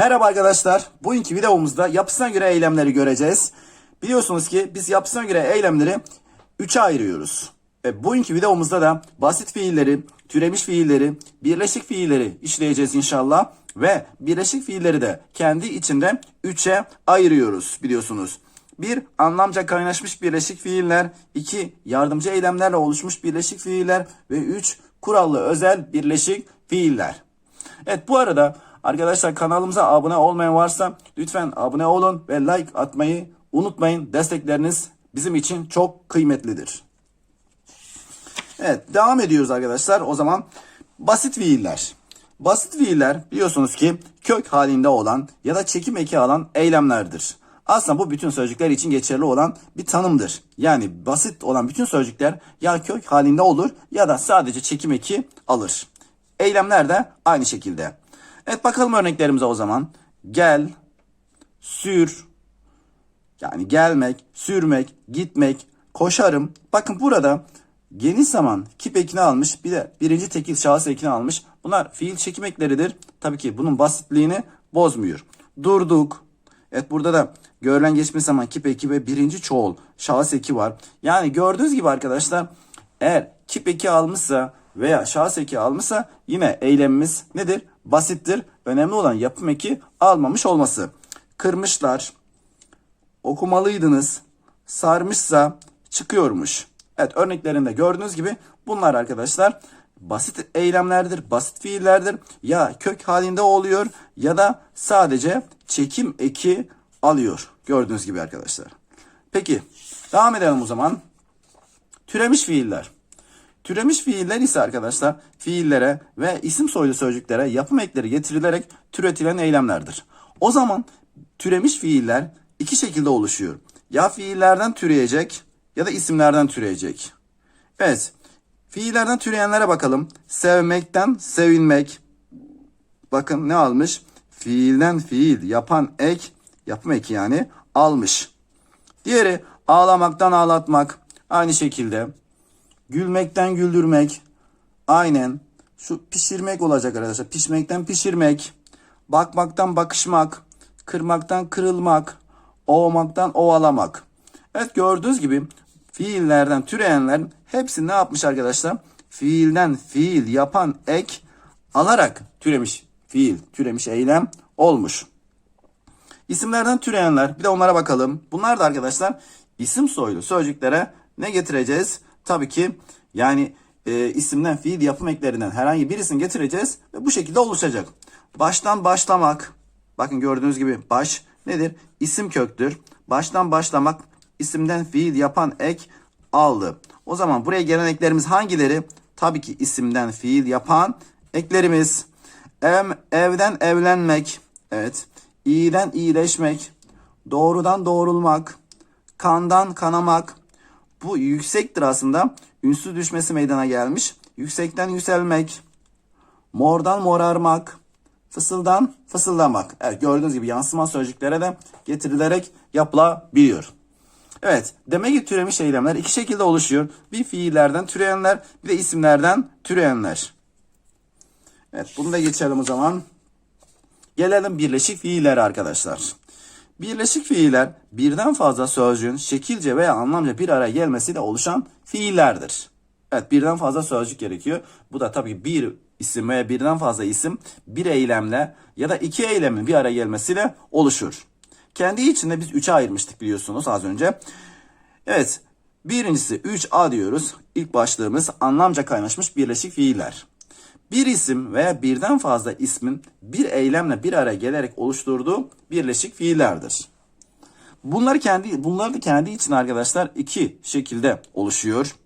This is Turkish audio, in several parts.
Merhaba arkadaşlar. Bugünkü videomuzda yapısına göre eylemleri göreceğiz. Biliyorsunuz ki biz yapısına göre eylemleri 3'e ayırıyoruz. Ve bugünkü videomuzda da basit fiilleri, türemiş fiilleri, birleşik fiilleri işleyeceğiz inşallah. Ve birleşik fiilleri de kendi içinde 3'e ayırıyoruz biliyorsunuz. 1. Anlamca kaynaşmış birleşik fiiller. 2. Yardımcı eylemlerle oluşmuş birleşik fiiller. Ve 3. Kurallı özel birleşik fiiller. Evet bu arada arkadaşlar kanalımıza abone olmayan varsa lütfen abone olun ve like atmayı unutmayın. Destekleriniz bizim için çok kıymetlidir. Evet devam ediyoruz arkadaşlar. O zaman basit fiiller. Basit fiiller biliyorsunuz ki kök halinde olan ya da çekim eki alan eylemlerdir. Aslında bu bütün sözcükler için geçerli olan bir tanımdır. Yani basit olan bütün sözcükler ya kök halinde olur ya da sadece çekim eki alır. Eylemler de aynı şekilde. Evet bakalım örneklerimize o zaman. Gel, sür, yani gelmek, sürmek, gitmek, koşarım. Bakın burada geniş zaman kip ekini almış bir de birinci tekil şahıs ekini almış. Bunlar fiil çekim ekleridir. Tabii ki bunun basitliğini bozmuyor. Durduk. Evet burada da görülen geçmiş zaman kip eki ve birinci çoğul şahıs eki var. Yani gördüğünüz gibi arkadaşlar eğer kip eki almışsa veya şahıs eki almışsa yine eylemimiz nedir? Basittir. Önemli olan yapım eki almamış olması. Kırmışlar, okumalıydınız. Sarmışsa çıkıyormuş. Evet örneklerinde gördüğünüz gibi bunlar arkadaşlar basit eylemlerdir, basit fiillerdir. Ya kök halinde oluyor ya da sadece çekim eki alıyor. Gördüğünüz gibi arkadaşlar. Peki devam edelim o zaman. Türemiş fiiller. Türemiş fiiller ise arkadaşlar fiillere ve isim soylu sözcüklere yapım ekleri getirilerek türetilen eylemlerdir. O zaman türemiş fiiller iki şekilde oluşuyor. Ya fiillerden türeyecek ya da isimlerden türeyecek. Evet. Fiillerden türeyenlere bakalım. Sevmekten sevinmek. Bakın ne almış? Fiilden fiil yapan ek, yapım eki yani almış. Diğeri ağlamaktan ağlatmak. Aynı şekilde. Gülmekten güldürmek. Aynen. Şu pişirmek olacak arkadaşlar. Pişmekten pişirmek. Bakmaktan bakışmak. Kırmaktan kırılmak. Ovmaktan ovalamak. Evet gördüğünüz gibi fiillerden türeyenlerin hepsi ne yapmış arkadaşlar? Fiilden fiil yapan ek alarak türemiş fiil, türemiş eylem olmuş. İsimlerden türeyenler bir de onlara bakalım. Bunlar da arkadaşlar isim soylu sözcüklere ne getireceğiz? Tabii ki yani e, isimden fiil yapım eklerinden herhangi birisini getireceğiz ve bu şekilde oluşacak. Baştan başlamak. Bakın gördüğünüz gibi baş nedir? İsim köktür. Baştan başlamak isimden fiil yapan ek aldı. O zaman buraya gelen eklerimiz hangileri? Tabii ki isimden fiil yapan eklerimiz. Ev, evden evlenmek. Evet. İyiden iyileşmek. Doğrudan doğrulmak. Kandan kanamak. Bu yüksektir aslında. Ünsüz düşmesi meydana gelmiş. Yüksekten yükselmek. Mordan morarmak. Fısıldan fısıldamak. Evet gördüğünüz gibi yansıma sözcüklere de getirilerek yapılabiliyor. Evet demek ki türemiş eylemler iki şekilde oluşuyor. Bir fiillerden türeyenler bir de isimlerden türeyenler. Evet bunu da geçelim o zaman. Gelelim birleşik fiillere arkadaşlar. Birleşik fiiller birden fazla sözcüğün şekilce veya anlamca bir araya gelmesiyle oluşan fiillerdir. Evet birden fazla sözcük gerekiyor. Bu da tabii bir isim veya birden fazla isim bir eylemle ya da iki eylemin bir araya gelmesiyle oluşur. Kendi içinde biz 3'e ayırmıştık biliyorsunuz az önce. Evet birincisi 3A diyoruz. İlk başlığımız anlamca kaynaşmış birleşik fiiller. Bir isim veya birden fazla ismin bir eylemle bir araya gelerek oluşturduğu birleşik fiillerdir. Bunları kendi bunlar da kendi için arkadaşlar iki şekilde oluşuyor.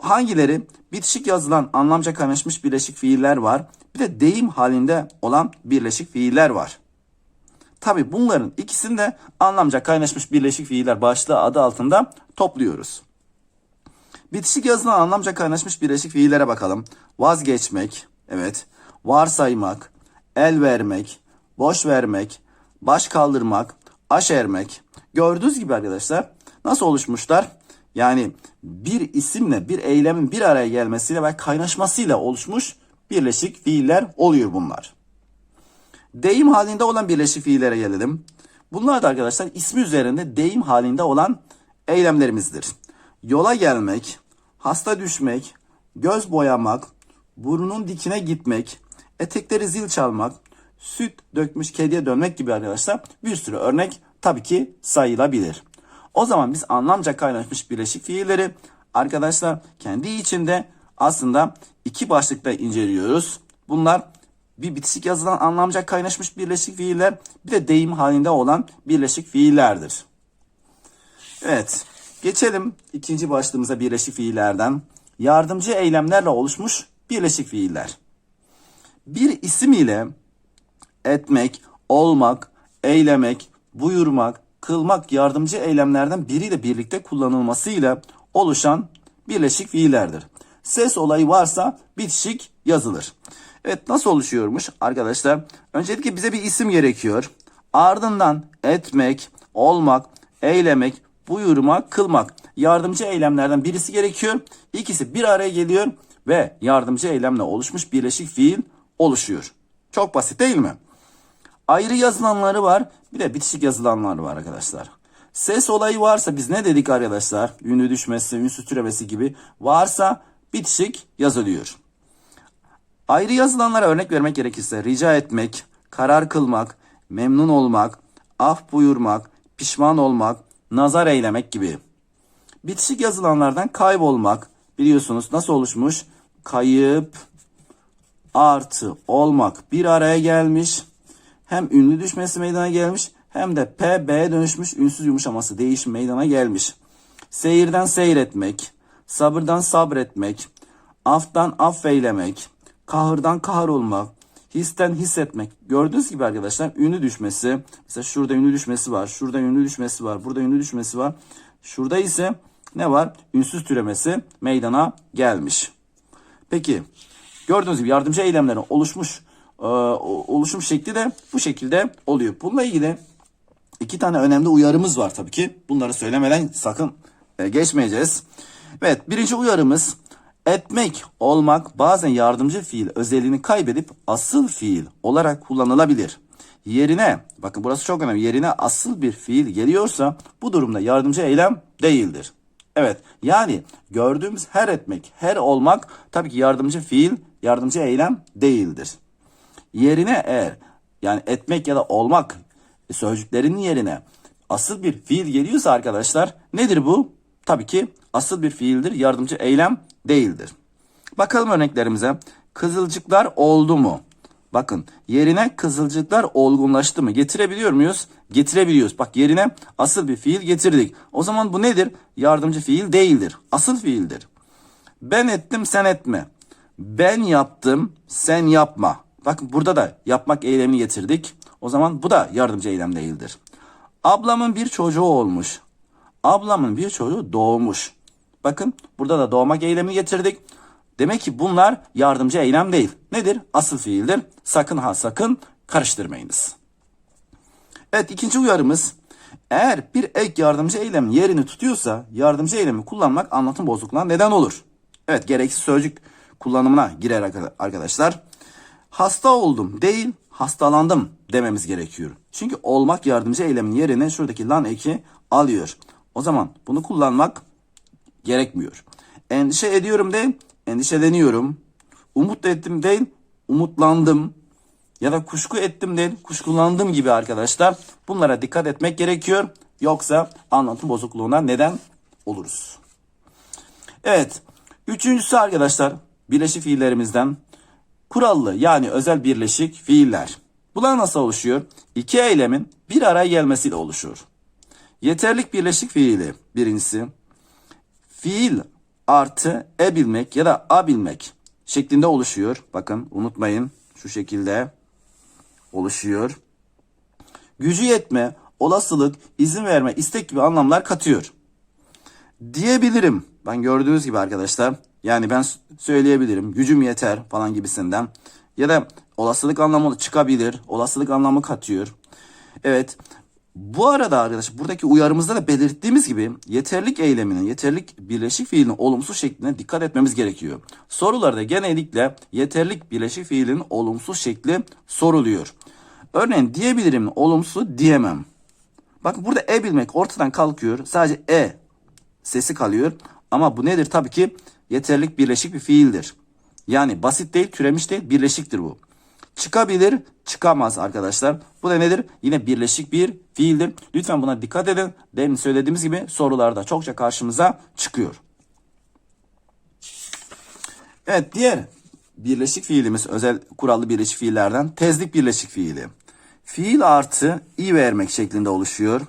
Hangileri? Bitişik yazılan anlamca kaynaşmış birleşik fiiller var. Bir de deyim halinde olan birleşik fiiller var. Tabi bunların ikisini de anlamca kaynaşmış birleşik fiiller başlığı adı altında topluyoruz. Bitişik yazılan anlamca kaynaşmış birleşik fiillere bakalım. Vazgeçmek, evet. Varsaymak, el vermek, boş vermek, baş kaldırmak, aş ermek. Gördüğünüz gibi arkadaşlar nasıl oluşmuşlar? Yani bir isimle bir eylemin bir araya gelmesiyle ve kaynaşmasıyla oluşmuş birleşik fiiller oluyor bunlar. Deyim halinde olan birleşik fiillere gelelim. Bunlar da arkadaşlar ismi üzerinde deyim halinde olan eylemlerimizdir. Yola gelmek, hasta düşmek, göz boyamak, burnun dikine gitmek, etekleri zil çalmak, süt dökmüş kediye dönmek gibi arkadaşlar bir sürü örnek tabii ki sayılabilir. O zaman biz anlamca kaynaşmış birleşik fiilleri arkadaşlar kendi içinde aslında iki başlıkta inceliyoruz. Bunlar bir bitişik yazılan anlamca kaynaşmış birleşik fiiller bir de deyim halinde olan birleşik fiillerdir. Evet geçelim ikinci başlığımıza birleşik fiillerden. Yardımcı eylemlerle oluşmuş birleşik fiiller. Bir isim ile etmek, olmak, eylemek, buyurmak, kılmak yardımcı eylemlerden biriyle birlikte kullanılmasıyla oluşan birleşik fiillerdir. Ses olayı varsa bitişik yazılır. Evet nasıl oluşuyormuş arkadaşlar? Öncelikle bize bir isim gerekiyor. Ardından etmek, olmak, eylemek, buyurmak, kılmak yardımcı eylemlerden birisi gerekiyor. İkisi bir araya geliyor ve yardımcı eylemle oluşmuş birleşik fiil oluşuyor. Çok basit değil mi? Ayrı yazılanları var. Bir de bitişik yazılanlar var arkadaşlar. Ses olayı varsa biz ne dedik arkadaşlar? Ünlü düşmesi, ünsüz türemesi gibi varsa bitişik yazılıyor. Ayrı yazılanlara örnek vermek gerekirse rica etmek, karar kılmak, memnun olmak, af buyurmak, pişman olmak, nazar eylemek gibi. Bitişik yazılanlardan kaybolmak biliyorsunuz nasıl oluşmuş? Kayıp artı olmak bir araya gelmiş. Hem ünlü düşmesi meydana gelmiş hem de P dönüşmüş ünsüz yumuşaması değişim meydana gelmiş. Seyirden seyretmek, sabırdan sabretmek, aftan affeylemek, kahırdan kahır olmak, histen hissetmek. Gördüğünüz gibi arkadaşlar ünlü düşmesi. Mesela şurada ünlü düşmesi var. Şurada ünlü düşmesi var. Burada ünlü düşmesi var. Şurada ise ne var? Ünsüz türemesi meydana gelmiş. Peki gördüğünüz gibi yardımcı eylemlerin oluşmuş e, oluşum şekli de bu şekilde oluyor. Bununla ilgili iki tane önemli uyarımız var tabii ki. Bunları söylemeden sakın e, geçmeyeceğiz. Evet birinci uyarımız etmek, olmak bazen yardımcı fiil özelliğini kaybedip asıl fiil olarak kullanılabilir. Yerine, bakın burası çok önemli, yerine asıl bir fiil geliyorsa bu durumda yardımcı eylem değildir. Evet, yani gördüğümüz her etmek, her olmak tabii ki yardımcı fiil, yardımcı eylem değildir. Yerine eğer yani etmek ya da olmak sözcüklerin yerine asıl bir fiil geliyorsa arkadaşlar nedir bu? Tabii ki asıl bir fiildir, yardımcı eylem değildir. Bakalım örneklerimize. Kızılcıklar oldu mu? Bakın yerine kızılcıklar olgunlaştı mı? Getirebiliyor muyuz? Getirebiliyoruz. Bak yerine asıl bir fiil getirdik. O zaman bu nedir? Yardımcı fiil değildir. Asıl fiildir. Ben ettim sen etme. Ben yaptım sen yapma. Bakın burada da yapmak eylemini getirdik. O zaman bu da yardımcı eylem değildir. Ablamın bir çocuğu olmuş. Ablamın bir çocuğu doğmuş. Bakın burada da doğmak eylemini getirdik. Demek ki bunlar yardımcı eylem değil. Nedir? Asıl fiildir. Sakın ha sakın karıştırmayınız. Evet ikinci uyarımız. Eğer bir ek yardımcı eylem yerini tutuyorsa yardımcı eylemi kullanmak anlatım bozukluğuna neden olur. Evet gereksiz sözcük kullanımına girer arkadaşlar. Hasta oldum değil hastalandım dememiz gerekiyor. Çünkü olmak yardımcı eylemin yerine şuradaki lan eki alıyor. O zaman bunu kullanmak gerekmiyor. Endişe ediyorum değil, endişeleniyorum. Umut ettim değil, umutlandım. Ya da kuşku ettim değil, kuşkulandım gibi arkadaşlar. Bunlara dikkat etmek gerekiyor. Yoksa anlatım bozukluğuna neden oluruz. Evet. Üçüncüsü arkadaşlar birleşik fiillerimizden kurallı yani özel birleşik fiiller. Bunlar nasıl oluşuyor? İki eylemin bir araya gelmesiyle oluşur. Yeterlik birleşik fiili birincisi. Fiil artı e bilmek ya da a bilmek şeklinde oluşuyor. Bakın unutmayın şu şekilde oluşuyor. Gücü yetme, olasılık, izin verme, istek gibi anlamlar katıyor. Diyebilirim. Ben gördüğünüz gibi arkadaşlar. Yani ben söyleyebilirim. Gücüm yeter falan gibisinden. Ya da olasılık anlamı çıkabilir. Olasılık anlamı katıyor. Evet. Bu arada arkadaşlar buradaki uyarımızda da belirttiğimiz gibi yeterlik eyleminin, yeterlik birleşik fiilinin olumsuz şekline dikkat etmemiz gerekiyor. Sorularda genellikle yeterlik birleşik fiilin olumsuz şekli soruluyor. Örneğin diyebilirim? Olumsuz diyemem. Bakın burada e bilmek ortadan kalkıyor. Sadece e sesi kalıyor. Ama bu nedir? Tabii ki yeterlik birleşik bir fiildir. Yani basit değil, türemiş değil, birleşiktir bu. Çıkabilir, çıkamaz arkadaşlar. Bu da nedir? Yine birleşik bir fiildir. Lütfen buna dikkat edin. Demin söylediğimiz gibi sorularda çokça karşımıza çıkıyor. Evet diğer birleşik fiilimiz özel kurallı birleşik fiillerden tezlik birleşik fiili. Fiil artı i vermek şeklinde oluşuyor.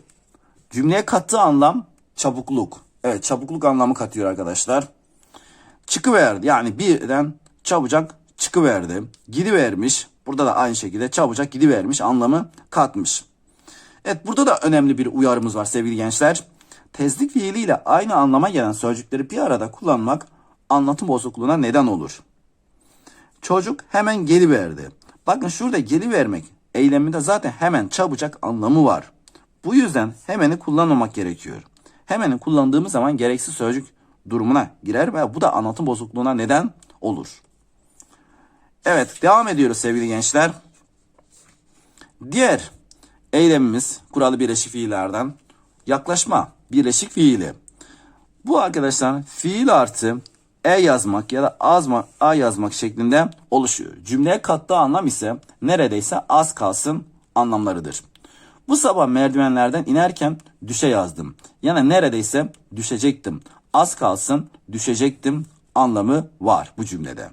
Cümleye kattığı anlam çabukluk. Evet çabukluk anlamı katıyor arkadaşlar. Çıkıverdi yani birden çabucak çıkıverdi. Gidivermiş. Burada da aynı şekilde çabucak gidivermiş anlamı katmış. Evet burada da önemli bir uyarımız var sevgili gençler. Tezlik fiiliyle aynı anlama gelen sözcükleri bir arada kullanmak anlatım bozukluğuna neden olur. Çocuk hemen geliverdi. Bakın şurada gelivermek eyleminde zaten hemen çabucak anlamı var. Bu yüzden hemeni kullanmamak gerekiyor. Hemeni kullandığımız zaman gereksiz sözcük durumuna girer ve bu da anlatım bozukluğuna neden olur. Evet devam ediyoruz sevgili gençler. Diğer eylemimiz kuralı birleşik fiillerden yaklaşma birleşik fiili. Bu arkadaşlar fiil artı e yazmak ya da azma, a yazmak şeklinde oluşuyor. Cümleye kattığı anlam ise neredeyse az kalsın anlamlarıdır. Bu sabah merdivenlerden inerken düşe yazdım. Yani neredeyse düşecektim. Az kalsın düşecektim anlamı var bu cümlede.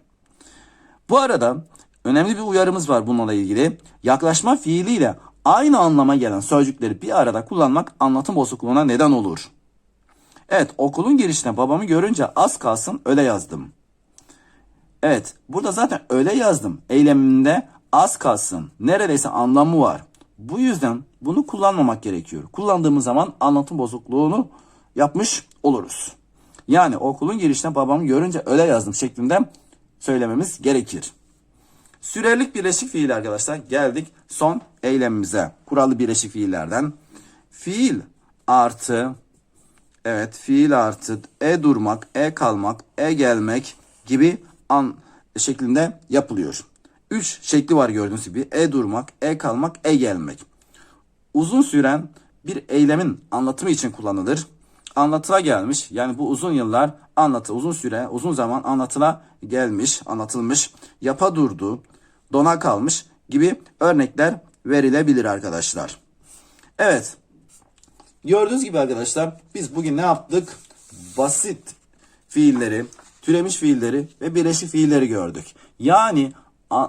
Bu arada önemli bir uyarımız var bununla ilgili. Yaklaşma fiiliyle aynı anlama gelen sözcükleri bir arada kullanmak anlatım bozukluğuna neden olur. Evet okulun girişine babamı görünce az kalsın öyle yazdım. Evet burada zaten öyle yazdım. Eyleminde az kalsın neredeyse anlamı var. Bu yüzden bunu kullanmamak gerekiyor. Kullandığımız zaman anlatım bozukluğunu yapmış oluruz. Yani okulun girişine babamı görünce öyle yazdım şeklinde söylememiz gerekir. Sürerlik birleşik fiil arkadaşlar. Geldik son eylemimize. Kurallı birleşik fiillerden. Fiil artı evet fiil artı e durmak, e kalmak, e gelmek gibi an şeklinde yapılıyor. Üç şekli var gördüğünüz gibi. E durmak, e kalmak, e gelmek. Uzun süren bir eylemin anlatımı için kullanılır. Anlatıla gelmiş. Yani bu uzun yıllar anlatı, uzun süre, uzun zaman anlatıla gelmiş, anlatılmış. Yapa durdu, dona kalmış gibi örnekler verilebilir arkadaşlar. Evet. Gördüğünüz gibi arkadaşlar biz bugün ne yaptık? Basit fiilleri, türemiş fiilleri ve birleşik fiilleri gördük. Yani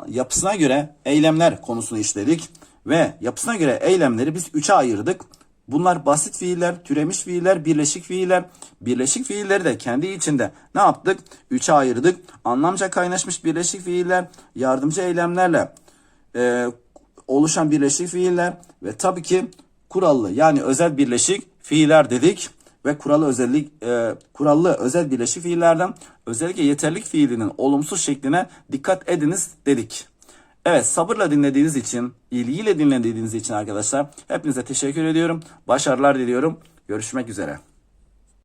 yapısına göre eylemler konusunu işledik ve yapısına göre eylemleri biz üçe ayırdık. Bunlar basit fiiller, türemiş fiiller, birleşik fiiller. Birleşik fiilleri de kendi içinde ne yaptık? Üçe ayırdık. Anlamca kaynaşmış birleşik fiiller, yardımcı eylemlerle e, oluşan birleşik fiiller ve tabii ki kurallı yani özel birleşik fiiller dedik ve kuralı özellik e, kurallı özel birleşik fiillerden özellikle yeterlik fiilinin olumsuz şekline dikkat ediniz dedik. Evet sabırla dinlediğiniz için, ilgiyle dinlediğiniz için arkadaşlar hepinize teşekkür ediyorum. Başarılar diliyorum. Görüşmek üzere.